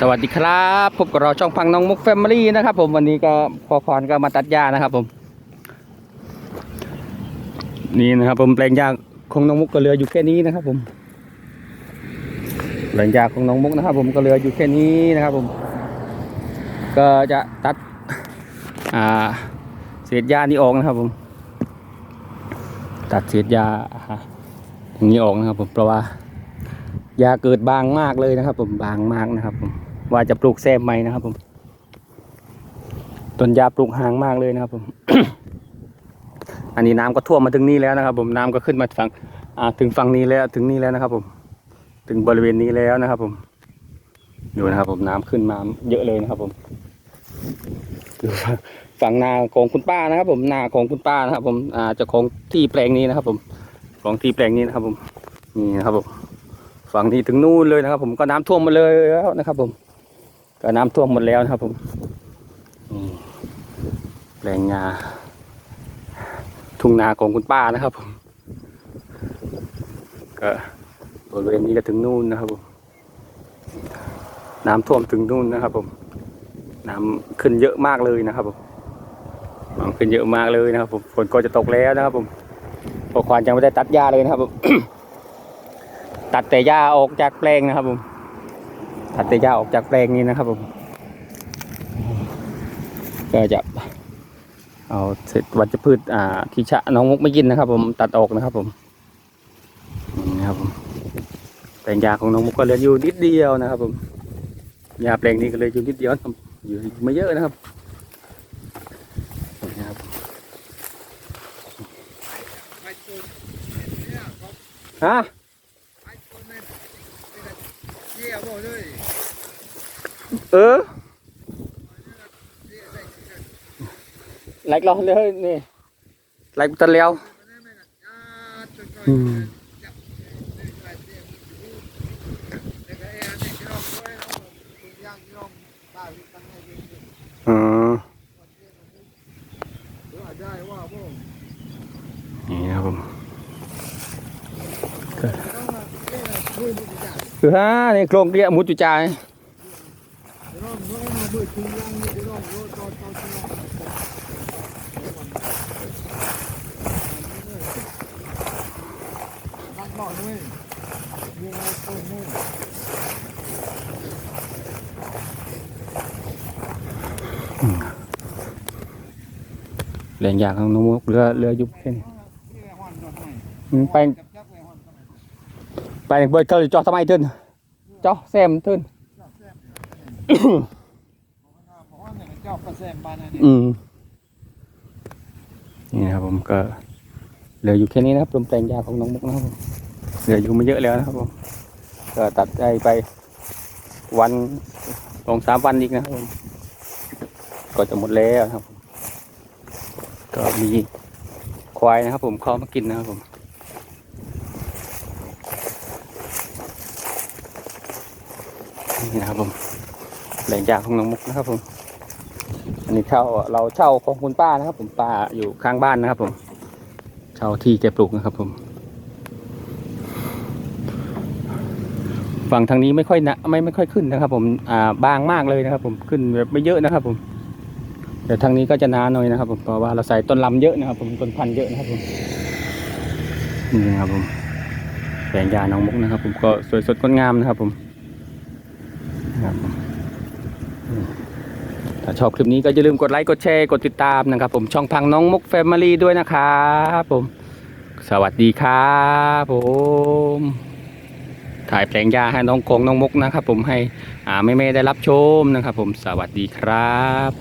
สวัสดีครับพบกับเราช่องพังน้องมุกแฟมิลี่นะครับ ผมวันนี้ก็พอพรก็มาตัดหญ้านะครับ ผม นี่นะครับ ผมแปลงหญ้าของน้องมุกก็เหลืออยู่แค่นี้นะครับ ผมแปลงหญ้าของน้องมุกนะครับ ผมก็เหลืออยู่แค่นี้นะครับ ผม ก็จะตัดอ่าเศษหญ้านี่ออกนะครับ ผม ตัดเศษหญ้าอย่างนี้ออกนะครับ ผมเพราะว่า ยาเกิดบางมากเลยนะครับ ผมบางมากนะครับผมว่าจะปลูกแซมใหม่นะครับผมต้นยาปลูกห่างมากเลยนะครับผม อันนี้น้ำก็ท่วมมาถึงนี่แล้วนะครับ ผมน้ำก็ขึ้นมาฝั่งอ่าถึงฝั่งนี้แล้วถึงนี่แล้วนะครับ ผม ถึงบริเวณนี้แล้วนะครับ ผมดูนะครับ ผมน้ำขึ้นมาเยอะเลยนะครับ ผมดูฝั่งนาของคุณป้านะครับ ผมนาของคุณป้านะครับ ผมอ่าจ้าของที่แปลงนี้นะครับ ผมของที่แปลงนี้นะครับ ผมนี่นะครับผม ฝั่งนี้ถึงนู่นเลยนะครับ ผมก็น้ำท่วมหมาเลยแล้วนะครับ ผม ก็น้ำท่วมหมดแล้วนะครับ ผมนี่แปลงนาทุ่งนาของคุณป้านะครับผมก็บริเวณนี้ก็ถึงนู่นนะครับผมน้ำท่วมถึงนู่นนะครับ ผม น้ำขึ้นเยอะมากเลยนะครับผมน้ำขึ้นเยอะมากเลยนะครับ ผมฝนก็จะตกแล้วนะครับ ผมพอควานยังไม่ได้ตัดหญ้าเลยนะครับผม ตัดแต่หญ้าออกจากแปลงนะครับผมตัดแต่หญ้าออกจากแปลงนี้นะครับผมก็จะเอาเสร็จวัชพืชอ่าที่ชะน้องมุกไม่กินนะครับ ผมตัดออกนะครับผมนี่นะครับผมแปลงหญ้าของน้องมุกก็เหลืออยู่นิดเดียวนะครับ ผมหญ้าแปลงนี้ก็เลยอยู่นิดเดียวอยู่ไม่เยอะนะครับนี่นะครับฮะ เออไลค์เราเลยนี่ไลค์ตันแล้วอืมอ๋อนี่ครับผมคือฮะนี่โครงเรียมุดจุจาย แรงยางของน้องมุกเรือเรือยุบแค่นี้ไปไปเบิดเขาจะจอดทำไมเทินจอแซมเทิน อืม นี่นะครับผมก็เหลืออยู่แค่นี้นะครับรวมแปลงยาของน้องมุกนะครับผมเหลืออยู่ไม่เยอะแล้วนะครับผมก็ตัดใจไปวันสองสามวันอีกนะครับผมก็จะหมดแล้วนะครับผมก็มีควายนะครับ ผมเข้ามากินนะครับผมนี่นะครับผมแปลงยาของน้องมุกนะครับผม นนี้เช่าเราเช่าของคุณป้านะครับ ผมป้าอยู่ข้างบ้านนะครับ ผม เช่าที่แกปลูกนะครับ ผม ฝั่งทางนี้ไม่ค่อยนะไม่ไม่ค่อยขึ้นนะครับ ผมอ่าบางมากเลยนะครับ ผมขึ้นแบบไม่เยอะนะครับ ผมแต่ทางนี้ก็จะนานหน่อยนะครับ ผมเพราะว่าเราใส่ต้นลำเยอะนะครับ ผมต้นพันธุ์เยอะนะครับ ผมนี่นะครับผมแปลงยาน้องมุกนะครับ ผมก็สวยสดงดงามนะครับ ผมนะครับผม ถ้าชอบคลิปนี้ก็อย่าลืมกดไลค์กดแชร์กดติดตามนะครับ ผมช่องพังน้องมุกแฟมิลี่ด้วยนะครับผม สวัสดีครับผม ถ่ายแปลงยาให้น้องกงน้องมุกนะครับ ผมให้อ่าแม่ๆได้รับชมนะครับ ผมสวัสดีครับ